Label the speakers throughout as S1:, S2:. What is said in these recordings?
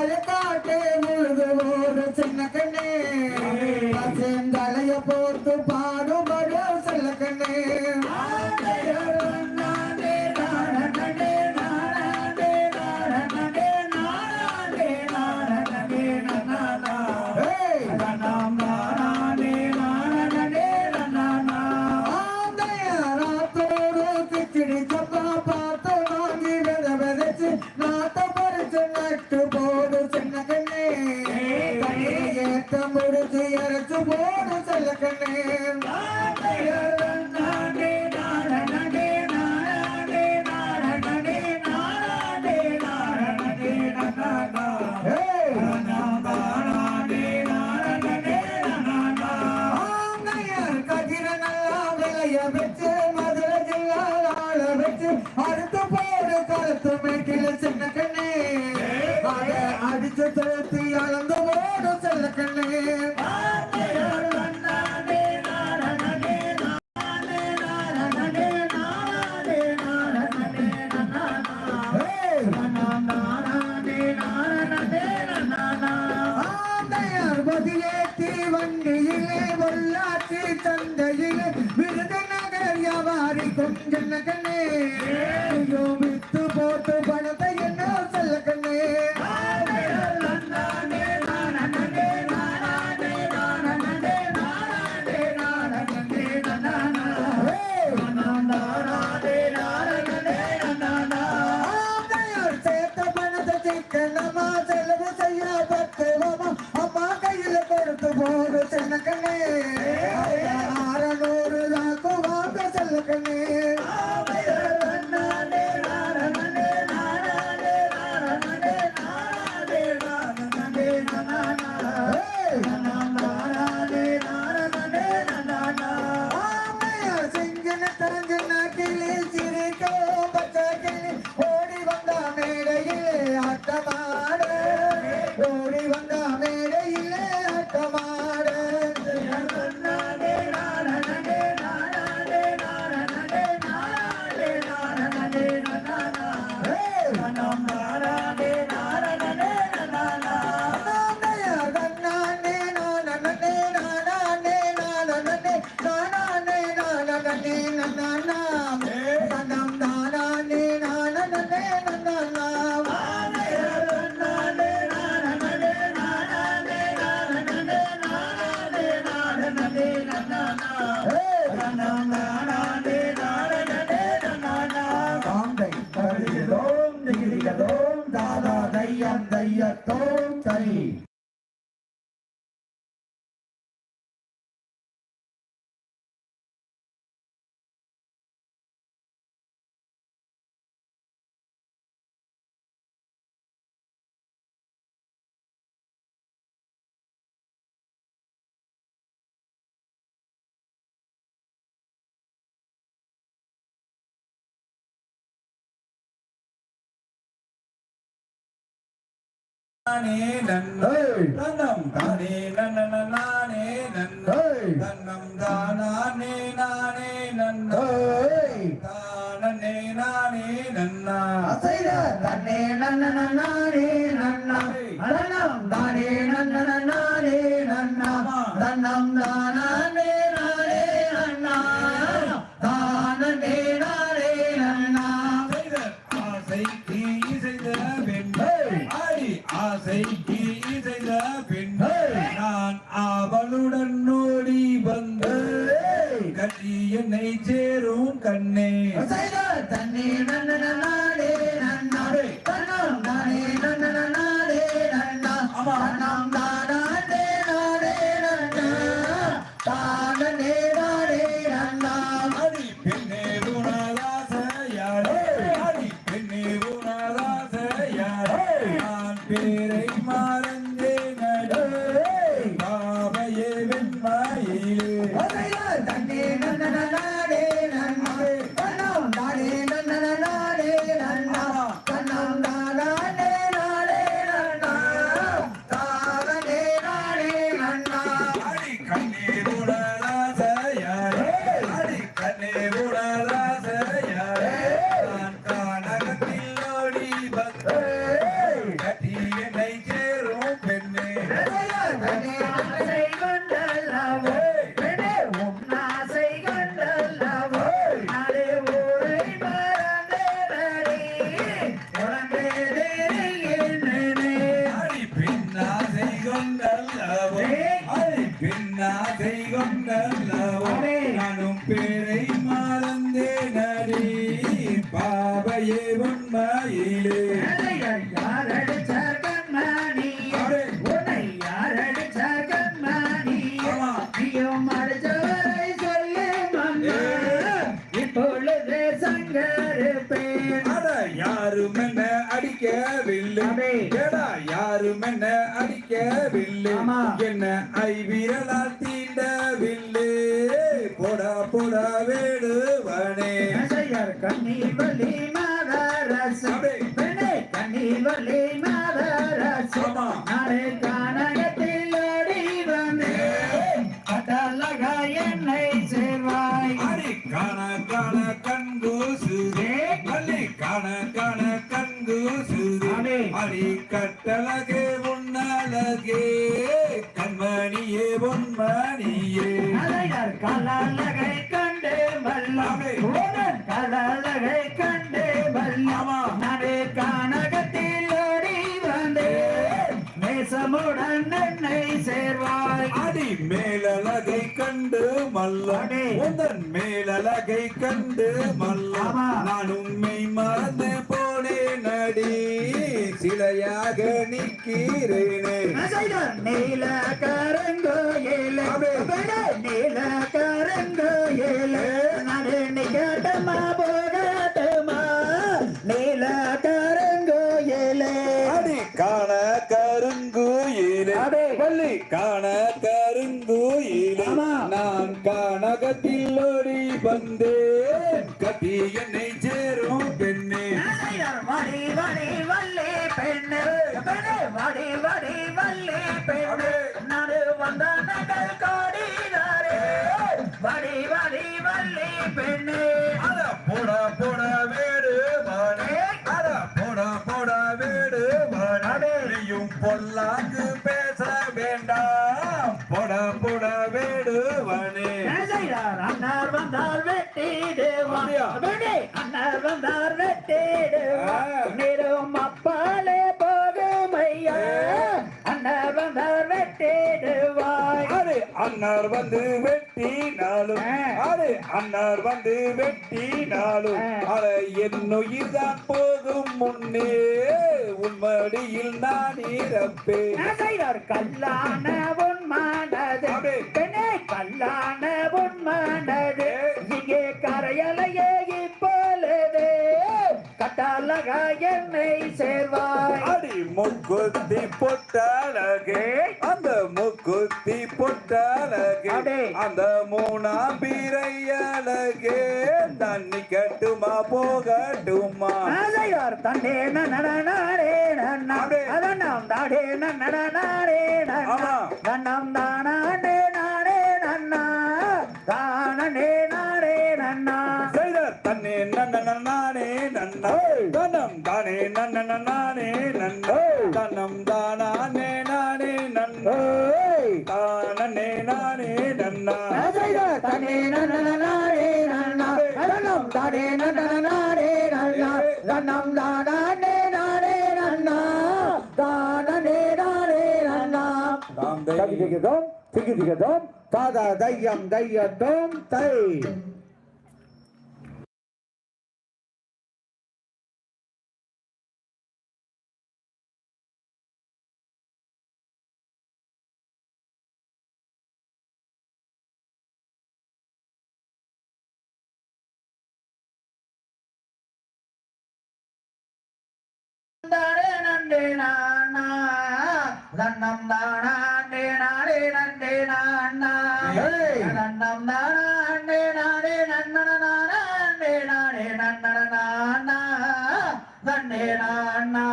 S1: மலக்காட்டேன நினைச்சு போன செல்ல கண்ணே அடுத்த போற காலத்து மேட்டில சின்ன கண்ணே. அடிச்சு தளர்த்தி அளந்த போட செல்ல கண்ணே. Yeah.
S2: நானே
S1: நன்மை
S2: தன்னம் தானே நன்ன நானே
S1: நன்மை
S2: தன்னம் தானே நானே
S1: நன்மை
S2: தானே நானே நன்னா.
S1: தன்னே நன்ன நானே
S2: பேரை மறந்தே
S1: நடு
S2: பாவையே வெண்மாயிலே.
S1: ஆமா.
S2: என்ன? ஐவிரலால் தீண்டவில்லை. போடா போடா வேடுவனே.
S1: கண்ணீர் வள்ளி மாதரசு
S2: அடே.
S1: பெண்ணே கண்ணீர் வள்ளி மாதரசு
S2: ஆமா.
S1: நாளை கானகத்தில் ஓடி வந்து. கட்டழக என்னை சேர்வாய்.
S2: காண காண கண்கூசுதே காண காண கண்கூசுதே.
S1: அடி
S2: கட்டழகே
S1: கலலகை கண்டு
S2: அடே.
S1: உடன் கலலகை கண்டு வல்லம்
S2: ஆமா.
S1: நாளை கானகத்தில் ஓடி வந்து நேசமுடன் என்னை சேர்வாய்
S2: அடி மேலழகை கண்டு மல்ல
S1: அடே.
S2: உந்தன் மேலழகை கண்டு மல்ல
S1: ஆமா.
S2: நான் உண்மை மறந்து போனேன் நடி சிலையாக நிற்கிறேனே
S1: நீல கரங்கோயில
S2: அடே.
S1: நீல
S2: காண கருங்குயிலே
S1: அடே.
S2: பள்ளி காண கருங்குயிலே. நான் கானகத்தில் ஓடி வந்தேன். கட்டி என்னை சேரும் பெண்ணே.
S1: வடி வடி வள்ளி பெண்ணு. பெண்ணு வடி வடி வள்ளி பெண்ணு. நடு வந்த நகல் அண்ணார் வந்தார் வெட்டிடுவான்
S2: ஆ.
S1: நிறம் அப்பாலே போகும் ஐயா. அண்ணார் வந்தார் வெட்டிடுவாய்
S2: அரே அன்னார் வந்து வெட்டினாலும். அரே அன்னார் வந்து வெட்டினாலும். அட என்னுயிர் தான் போகும் முன்னே. உன்மடியில் நான் இறப்பேன்.
S1: கல்லான உன்மானது
S2: அடே.
S1: பெண்ணே கல்லான உன்மானது இங்கே கரையலையே இப்பொழுது கட்டாலக என்னை சேர்வாய்
S2: அடி முக்குத்தி பொட்டழகே அந்த முக்குத்தி பொட்டழகே. அந்த மூணாம் பிறையழகே தண்ணி கட்டுமா போகட்டுமா
S1: நசையர் தன்னே நன்னடனாரே நன்னா. அதனம் தாடே நன்னடனாரே நன்னா. தன்னம் தானே நன்ன நானே நன்னா
S2: தனம் தானே நன்ன நானே நன்னா தனம் தானே நானே நன்னா தானே நானே நன்னா.
S1: நசையர் தன்னே நன்னடனாரே நன்னா அதனம் தாடே நன்னடனாரே நன்னா தன்னம் தானே நானே நன்னா தானே நானே நன்னா.
S2: தாம்
S1: தகிதிகதோம் திகிதிகதோம் தாதா தையம் தையத்தோம் தை. நண்டே நானா தன்னம் தானே நானே நண்டே நானா தன்னம் தானே நானே நன்னன நானே நானே நன்னன நானா தன்னே நானா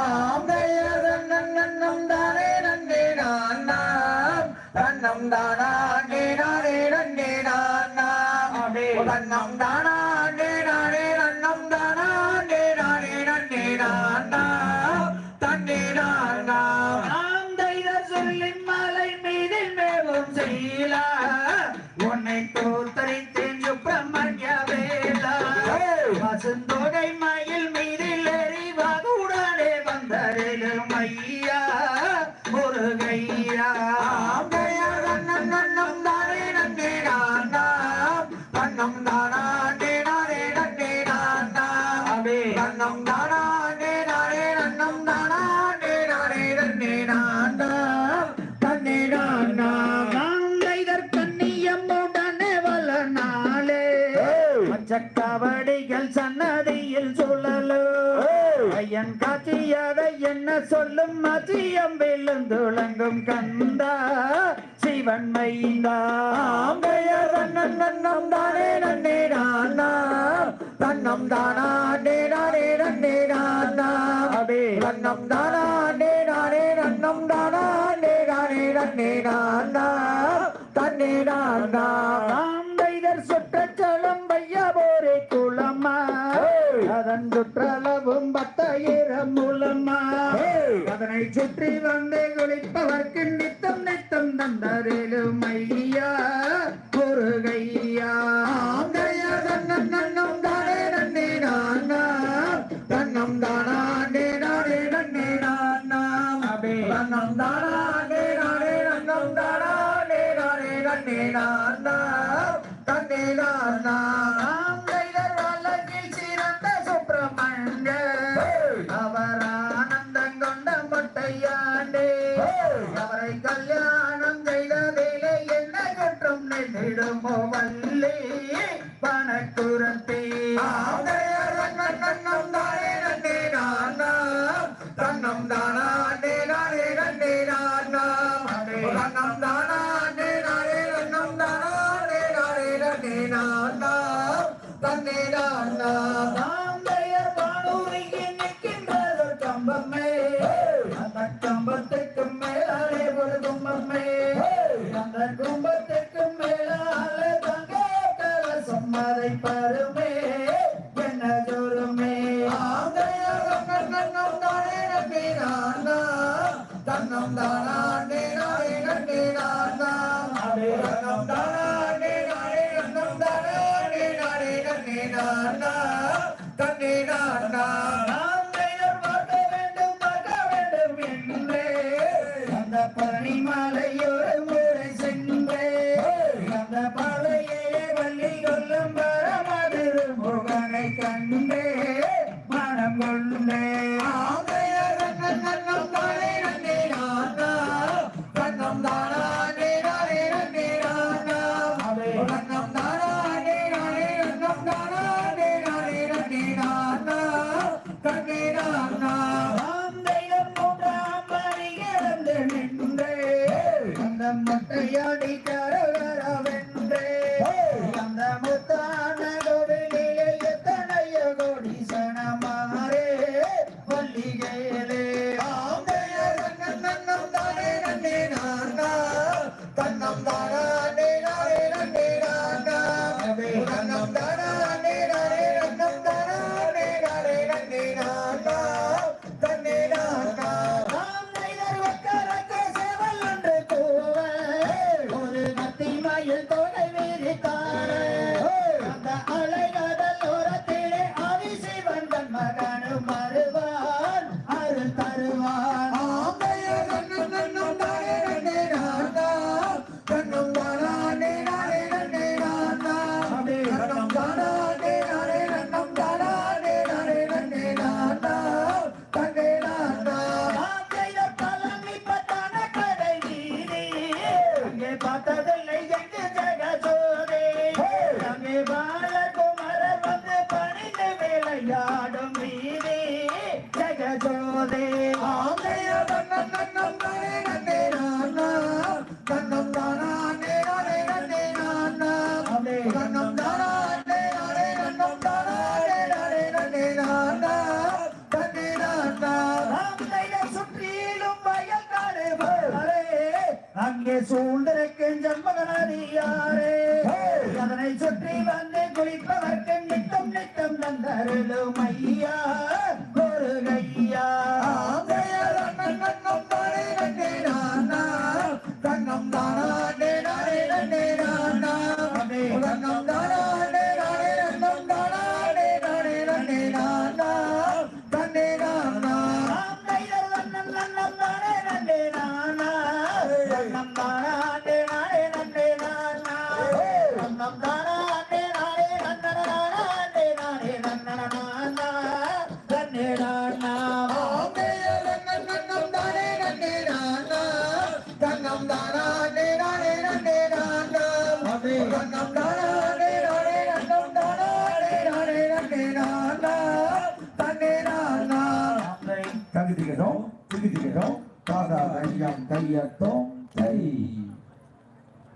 S1: ஆந்தைய தன்னன் நன்னம் தானே நண்டே நானா தன்னம் தானே நானே நண்டே நானா தன்னம் தானே பசுந்தொகை மயில் மீதில் எறிவாக உடனே வந்தரிலும் ஐயா முருகையா. என் காட்சியாக என்ன சொல்லும்? மதியம் விழுந்துழங்கும் கந்தா சிவன்
S3: மைந்தாம் தன்னம் தானே நன்னே நானா தன்னம் தானா நே நானே நன்னே நானா
S1: அடே
S3: தன்னம் தானா நே நானே நன்னம் தானா நே நானே நன்னே நானா தன்னே நானா
S1: நாம் வைதர் சுற்றச்சலம் வைய போரே குளமா அதன் சுற்றளவும் பத்தாயிரம் மூலமா. அதனை சுற்றி வந்து குளிப்பவர்க்கு நித்தம் நித்தம் தந்தரேலும் ஐயா. வருமோ வள்ளி? பணக்குரத்தி
S3: தன்னம் தானா தன்னம் தானா
S1: அந்த கம்ப நம் மட்டையாடி தர பார்த்தது. சூழ்ந்திருக்கும் ஜம்பகனாரியாரே அதனை சுற்றி வந்து குளிப்பவர்க்கு நித்தம் நித்தம் தந்தருளும் ஐயா ஒரு கையா